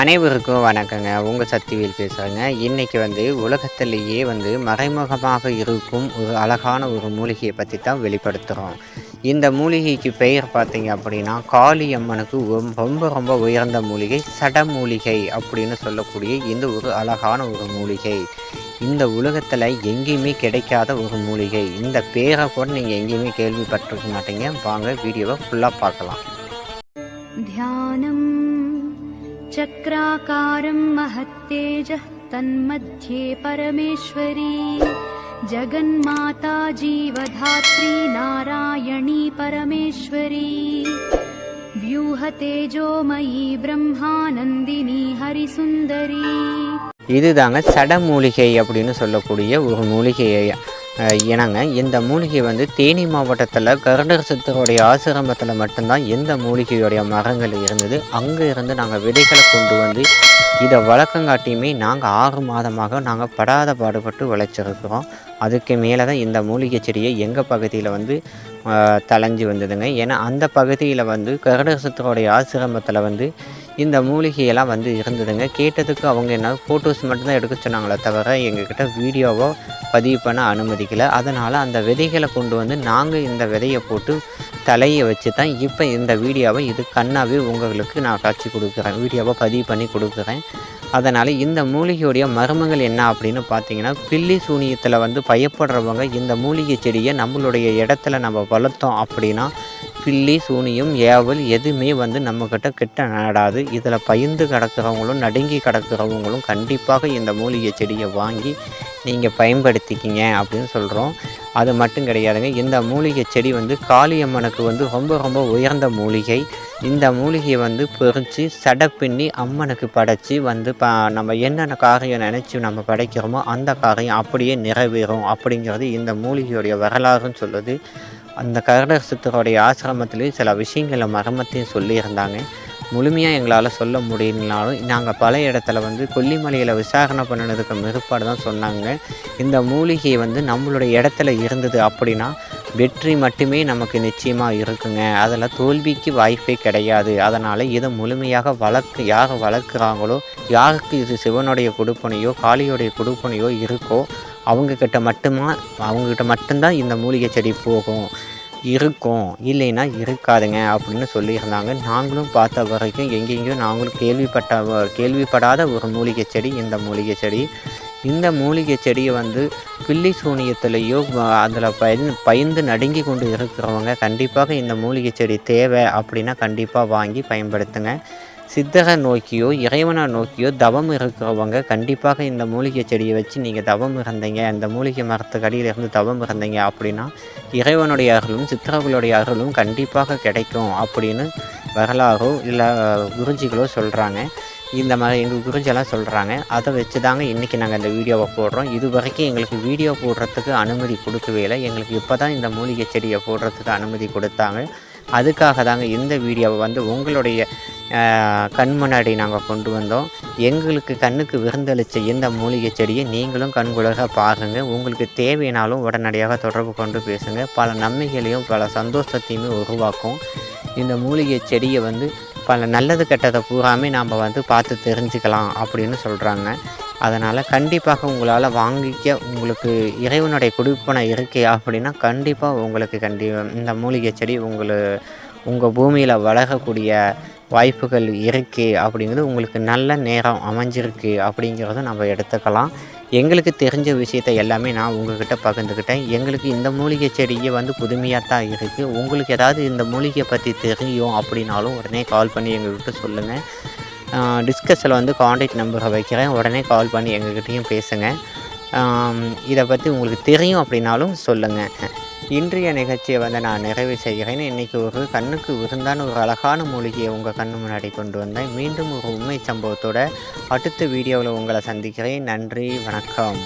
அனைவருக்கும் வணக்கங்க. உங்கள் சக்திவேல் பேசுகிறேங்க இன்றைக்கி வந்து உலகத்திலேயே வந்து மறைமுகமாக இருக்கும் ஒரு அழகான ஒரு மூலிகையை பற்றி தான் வெளிப்படுத்துகிறோம் இந்த மூலிகைக்கு பெயர் பார்த்தீங்க அப்படின்னா காளியம்மனுக்கு ரொம்ப ரொம்ப உயர்ந்த மூலிகை சட மூலிகை அப்படின்னு சொல்லக்கூடிய இந்த ஒரு அழகான ஒரு மூலிகை. இந்த உலகத்தில் எங்கேயுமே கிடைக்காத ஒரு மூலிகை. இந்த பேரை கூட நீங்கள் எங்கேயுமே கேள்விப்பட்டிருக்க மாட்டீங்க. வாங்க வீடியோவை ஃபுல்லாக பார்க்கலாம். தியானம் चक्राकारं महत्तेजः तन्मध्ये परमेश्वरी जगन्माता जीवधात्री नारायणी परमेश्वरी व्यूहतेजोमयी ब्रह्मानन्दिनी हरिसुन्दरी இதுதாங்க சடமூலிகை அப்படின்னு சொல்லக்கூடிய ஒரு மூலிகை ஏன்னாங்க இந்த மூலிகை வந்து தேனி மாவட்டத்தில் கருடர் சித்தருடைய ஆசிரமத்தில் மட்டும்தான் எந்த மூலிகையுடைய மரங்கள் இருந்தது. அங்கே இருந்து நாங்கள் விதைகளை கொண்டு வந்து இதை வழக்கங்காட்டியுமே நாங்கள் ஆறு மாதமாக நாங்கள் படாத பாடுபட்டு விளைச்சிருக்கிறோம் அதுக்கு மேலே தான் இந்த மூலிகை செடியை எங்கள் பகுதியில் வந்து அஹ், தளைஞ்சு வந்ததுங்க. ஏன்னா அந்த பகுதியில் வந்து கருடர் சித்தருடைய ஆசிரமத்தில் வந்து இந்த மூலிகையெல்லாம் வந்து இருந்ததுங்க. கேட்டதுக்கு அவங்க என்ன ஃபோட்டோஸ் மட்டும்தான் எடுக்க சொன்னாங்களே தவிர எங்ககிட்ட வீடியோவோ பதிவு பண்ண அனுமதிக்கலை. அதனால் அந்த விதைகளை கொண்டு வந்து நாங்கள் இந்த விதையை போட்டு தலையை வச்சு தான் இப்போ இந்த வீடியோவை இது கண்ணாவே உங்களுக்கு நான் காட்சி கொடுக்குறேன். வீடியோவை பதிவு பண்ணி கொடுக்குறேன். அதனால் இந்த மூலிகையுடைய மர்மங்கள் என்ன அப்படின்னு பார்த்தீங்கன்னா பில்லி சூனியத்தில் வந்து பயப்படுறவங்க இந்த மூலிகை செடியை நம்மளுடைய இடத்துல நம்ம வளர்த்தோம் அப்படின்னா பில்லி சூனியம் ஏவல் எதுவுமே வந்து நம்மக்கிட்ட கிட்ட நடாது. இதில் பயந்து கிடக்கிறவங்களும் நடுங்கி கிடக்கிறவங்களும் கண்டிப்பாக இந்த மூலிகை செடியை வாங்கி நீங்கள் பயன்படுத்திக்கிங்க அப்படின்னு சொல்கிறோம் அது மட்டும் கிடையாதுங்க. இந்த மூலிகை செடி வந்து காளியம்மனுக்கு வந்து ரொம்ப ரொம்ப உயர்ந்த மூலிகை. இந்த மூலிகையை வந்து பொறிச்சு சடை பின்னி அம்மனுக்கு படைச்சி வந்து ப நம்ம என்னென்ன காரியம் நினச்சி நம்ம படைக்கிறோமோ அந்த காரியம் அப்படியே நிறைவேறும் அப்படிங்கிறது இந்த மூலிகையுடைய வரலாறுன்னு சொல்லுது. அந்த கருடர் சித்தருடைய சில விஷயங்களை மர்மத்தையும் சொல்லியிருந்தாங்க. முழுமையாக எங்களால் சொல்ல முடியலனாலும் நாங்கள் பல இடத்துல வந்து கொல்லிமலையில் விசாரணை பண்ணினதுக்கு பிற்பாடு தான் சொன்னாங்க. இந்த மூலிகை வந்து நம்மளுடைய இடத்துல இருந்தது அப்படின்னா வெற்றி மட்டுமே நமக்கு நிச்சயமாக இருக்குங்க. அதில் தோல்விக்கு வாய்ப்பே கிடையாது. அதனால் இதை முழுமையாக வளர்க்கு யார் வளர்க்குறாங்களோ யாருக்கு இது சிவனுடைய கொடுப்பனையோ காளியோடைய கொடுப்பனையோ இருக்கோ அவங்கக்கிட்ட மட்டுமா அவங்கக்கிட்ட மட்டும்தான் இந்த மூலிகை செடி போகும். இருக்கும். இல்லைன்னா இருக்காதுங்க அப்படின்னு சொல்லியிருந்தாங்க. நாங்களும் பார்த்த வரைக்கும் எங்கெங்கேயும் நாங்களும் கேள்விப்பட்ட கேள்விப்படாத ஒரு மூலிகை செடி இந்த மூலிகை செடி. இந்த மூலிகை செடியை வந்து பில்லி சூனியத்திலேயோ அதில் பயந்து பயந்து நடுங்கி கொண்டு இருக்கிறவங்க கண்டிப்பாக இந்த மூலிகை செடி தேவை அப்படின்னா கண்டிப்பாக வாங்கி பயன்படுத்துங்க. சித்தரை நோக்கியோ இறைவனை நோக்கியோ தவம் இருக்கிறவங்க கண்டிப்பாக இந்த மூலிகை செடியை வச்சு நீங்கள் தவம் இருந்தீங்க இந்த மூலிகை மரத்துக்கு அடியில் இருந்து தவம் இருந்தீங்க அப்படின்னா இறைவனுடைய அருளும் சித்தர்களுடைய அருளும் கண்டிப்பாக கிடைக்கும் அப்படின்னு வரலாறோ இல்லை குருஜிகளோ சொல்கிறாங்க இந்த மாதிரி எங்கள் குருஜெல்லாம் சொல்கிறாங்க அதை வச்சு தாங்க இன்றைக்கி நாங்கள் இந்த வீடியோவை போடுறோம். இது வரைக்கும் எங்களுக்கு வீடியோ போடுறதுக்கு அனுமதி கொடுக்கவே இல்லை. எங்களுக்கு இப்போ தான் இந்த மூலிகை செடியை போடுறதுக்கு அனுமதி கொடுத்தாங்க. அதுக்காக தாங்க இந்த வீடியோவை வந்து உங்களுடைய கண் முன்னாடி நாங்கள் கொண்டு வந்தோம். எங்களுக்கு கண்ணுக்கு விருந்தளித்த இந்த மூலிகை செடியை நீங்களும் கண்குலக பாருங்கள் உங்களுக்கு தேவைனாலும் உடனடியாக தொடர்பு கொண்டு பேசுங்க. பல நன்மைகளையும் பல சந்தோஷத்தையுமே உருவாக்கும். இந்த மூலிகை செடியை வந்து பல நல்லது கெட்டதை பூராமே நாம் வந்து பார்த்து தெரிஞ்சுக்கலாம் அப்படின்னு சொல்கிறாங்க அதனால் கண்டிப்பாக உங்களால் வாங்கிக்க உங்களுக்கு இறைவனுடைய குடிப்பனை இருக்கே அப்படின்னா கண்டிப்பாக உங்களுக்கு கண்டி இந்த மூலிகை செடி உங்களை உங்கள் பூமியில் வளரக்கூடிய வாய்ப்புகள் இருக்குது அப்படிங்கிறது உங்களுக்கு நல்ல நேரம் அமைஞ்சிருக்கு அப்படிங்கிறத நம்ம எடுத்துக்கலாம். எங்களுக்கு தெரிஞ்ச விஷயத்த எல்லாமே நான் உங்ககிட்ட பகிர்ந்துக்கிட்டேன் எங்களுக்கு இந்த மூலிகை செடியை வந்து புதுமையாக தான் இருக்குது உங்களுக்கு ஏதாவது இந்த மூலிகையை பற்றி தெரியும் அப்படின்னாலும் உடனே கால் பண்ணி எங்கள்கிட்ட சொல்லுங்கள் டிஸ்கஸில் வந்து காண்டாக்ட் நம்பரை வைக்கிறேன். உடனே கால் பண்ணி எங்ககிட்டயும் பேசுங்க. இதை பற்றி உங்களுக்கு தெரியும் அப்படின்னாலும் சொல்லுங்கள் இன்றைய நிகழ்ச்சியை வந்து நான் நிறைவு செய்கிறேன். இன்றைக்கி ஒரு கண்ணுக்கு விருந்தான ஒரு அழகான மூலிகையை உங்கள் கண்ணு முன்னாடி கொண்டு வந்தேன். மீண்டும் ஒரு உண்மை சம்பவத்தோட அடுத்த வீடியோவில் உங்களை சந்திக்கிறேன். நன்றி வணக்கம்.